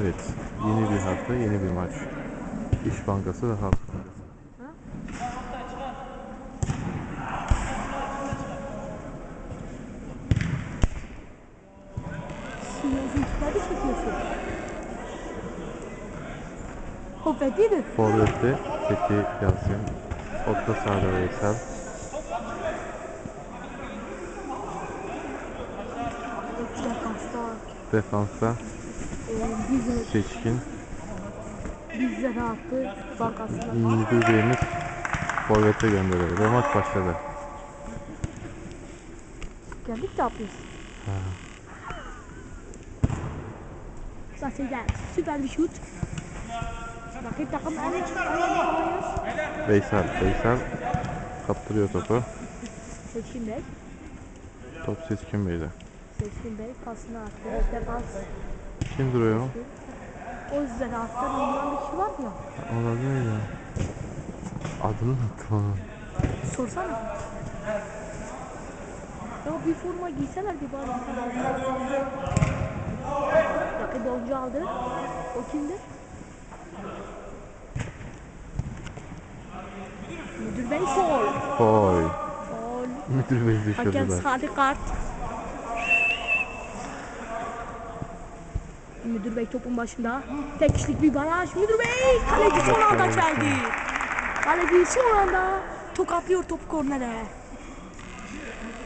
Evet, yeni bir hafta, yeni bir maç. İş Bankası ve Halk Bankası. Mi? Forvet'te Fethi Yasin, orta sahada Veysel, Defansta bize, Seçkin, bizlere attı. Bankasına. müdür beyimiz Forvet'e gönderildi ve maç başladı. Geldik de yapıyoruz. Zaten gel. Süper bir şut. Rakip takım en alıyoruz. Veysel, Veysel kaptırıyor topu. Seçkin Bey. Top Seçkin Bey'de. Seçkin Bey pasını attı. Defans. Kim duruyor? O yüzden alttan ondan bir kişi var mı? Olabilir ya. Adını unuttum onun. Sorsana. Ya bir forma giyseler bir bari. Rakip oyuncu aldı. O kimdi? Müdür bey foul. Foy. Müdür Bey Hakem düşürdüler. sarı Müdür bey topun başında. Tek kişilik bir baraj. Müdür bey kaleci son anda geldi. Kaleci son anda tokatlıyor topu kornere.